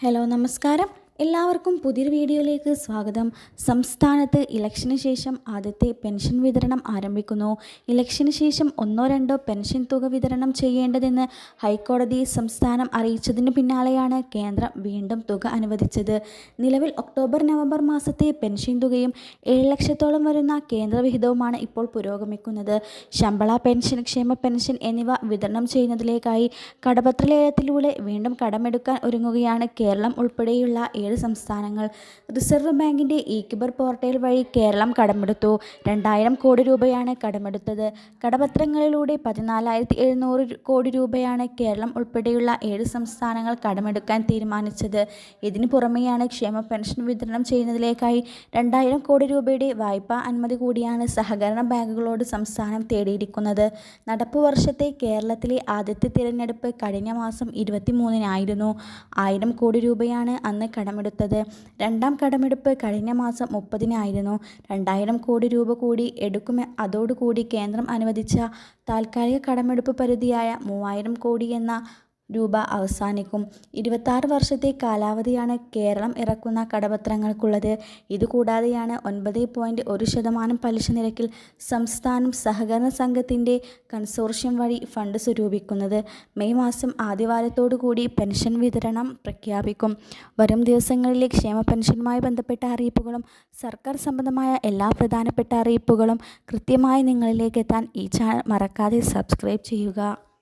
Hello നമസ്കാരം. എല്ലാവർക്കും പുതിയൊരു വീഡിയോയിലേക്ക് സ്വാഗതം. സംസ്ഥാനത്ത് ഇലക്ഷന് ശേഷം ആദ്യത്തെ പെൻഷൻ വിതരണം ആരംഭിക്കുന്നു. ഇലക്ഷന് ശേഷം ഒന്നോ രണ്ടോ പെൻഷൻ തുക വിതരണം ചെയ്യേണ്ടതെന്ന് ഹൈക്കോടതി സംസ്ഥാനം അറിയിച്ചതിന് പിന്നാലെയാണ് കേന്ദ്രം വീണ്ടും തുക അനുവദിച്ചത്. നിലവിൽ ഒക്ടോബർ നവംബർ മാസത്തെ പെൻഷൻ തുകയും ഏഴ് ലക്ഷത്തോളം വരുന്ന കേന്ദ്രവിഹിതവുമാണ് ഇപ്പോൾ പുരോഗമിക്കുന്നത്. ശമ്പള പെൻഷൻ ക്ഷേമ പെൻഷൻ എന്നിവ വിതരണം ചെയ്യുന്നതിലേക്കായി കടപത്ര ലേലത്തിലൂടെ വീണ്ടും കടമെടുക്കാൻ ഒരുങ്ങുകയാണ് കേരളം ഉൾപ്പെടെയുള്ള ഏഴ് സംസ്ഥാനങ്ങൾ റിസർവ് ബാങ്കിന്റെ ഈക്യുബർ പോർട്ടൽ വഴി കേരളം കടമെടുത്തു. രണ്ടായിരം കോടി രൂപയാണ് കടമെടുത്തത്. കടപത്രങ്ങളിലൂടെ പതിനാലായിരത്തി എഴുന്നൂറ് കോടി രൂപയാണ് കേരളം ഉൾപ്പെടെയുള്ള ഏഴ് സംസ്ഥാനങ്ങൾ കടമെടുക്കാൻ തീരുമാനിച്ചത്. ഇതിനു പുറമെയാണ് ക്ഷേമ പെൻഷൻ വിതരണം ചെയ്യുന്നതിലേക്കായി രണ്ടായിരം കോടി രൂപയുടെ വായ്പാ അനുമതി കൂടിയാണ് സഹകരണ ബാങ്കുകളോട് സംസ്ഥാനം തേടിയിരിക്കുന്നത്. നടപ്പ് വർഷത്തെ കേരളത്തിലെ ആദ്യത്തെ തിരഞ്ഞെടുപ്പ് കഴിഞ്ഞ മാസം ഇരുപത്തിമൂന്നിനായിരുന്നു. ആയിരം കോടി രൂപയാണ് അന്ന് കടമെടുത്തത്. രണ്ടാം കടമെടുപ്പ് കഴിഞ്ഞ മാസം മുപ്പതിനായിരുന്നു രണ്ടായിരം കോടി രൂപ കൂടി എടുക്കുമെ. അതോടുകൂടി കേന്ദ്രം അനുവദിച്ച താൽക്കാലിക കടമെടുപ്പ് പരിധിയായ മൂവായിരം കോടി എന്ന രൂപ അവസാനിക്കും. ഇരുപത്താറ് വർഷത്തെ കാലാവധിയാണ് കേരളം ഇറക്കുന്ന കടപത്രങ്ങൾക്കുള്ളത്. ഇതുകൂടാതെയാണ് ഒൻപത് പോയിന്റ് ഒരു ശതമാനം പലിശ നിരക്കിൽ സംസ്ഥാനം സഹകരണ സംഘത്തിന്റെ കൺസോർഷ്യം വഴി ഫണ്ട് സ്വരൂപിക്കുന്നത്. മെയ് മാസം ആദ്യവാരത്തോടു കൂടി പെൻഷൻ വിതരണം പ്രഖ്യാപിക്കും. വരും ദിവസങ്ങളിലെ ക്ഷേമ പെൻഷനുമായി ബന്ധപ്പെട്ട അറിയിപ്പുകളും സർക്കാർ സംബന്ധമായ എല്ലാ പ്രധാനപ്പെട്ട അറിയിപ്പുകളും കൃത്യമായി നിങ്ങളിലേക്ക് എത്താൻ ഈ ചാനൽ മറക്കാതെ സബ്സ്ക്രൈബ് ചെയ്യുക.